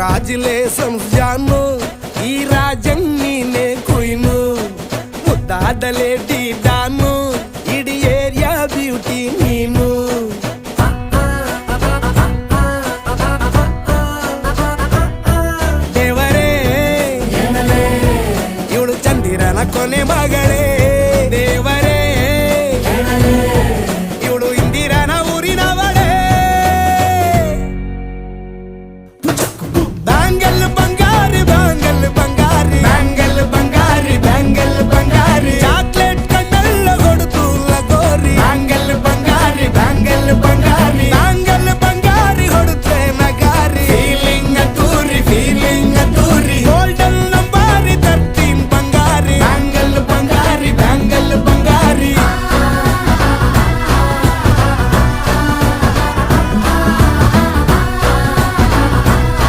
రాజులే సంజాను ఈ రాజం నేనే కుయిను. ముద్దాదలే డీడాను ఇడి area beauty నేను. దేవరే ఇవుడు చందిరన కొనే మగడే.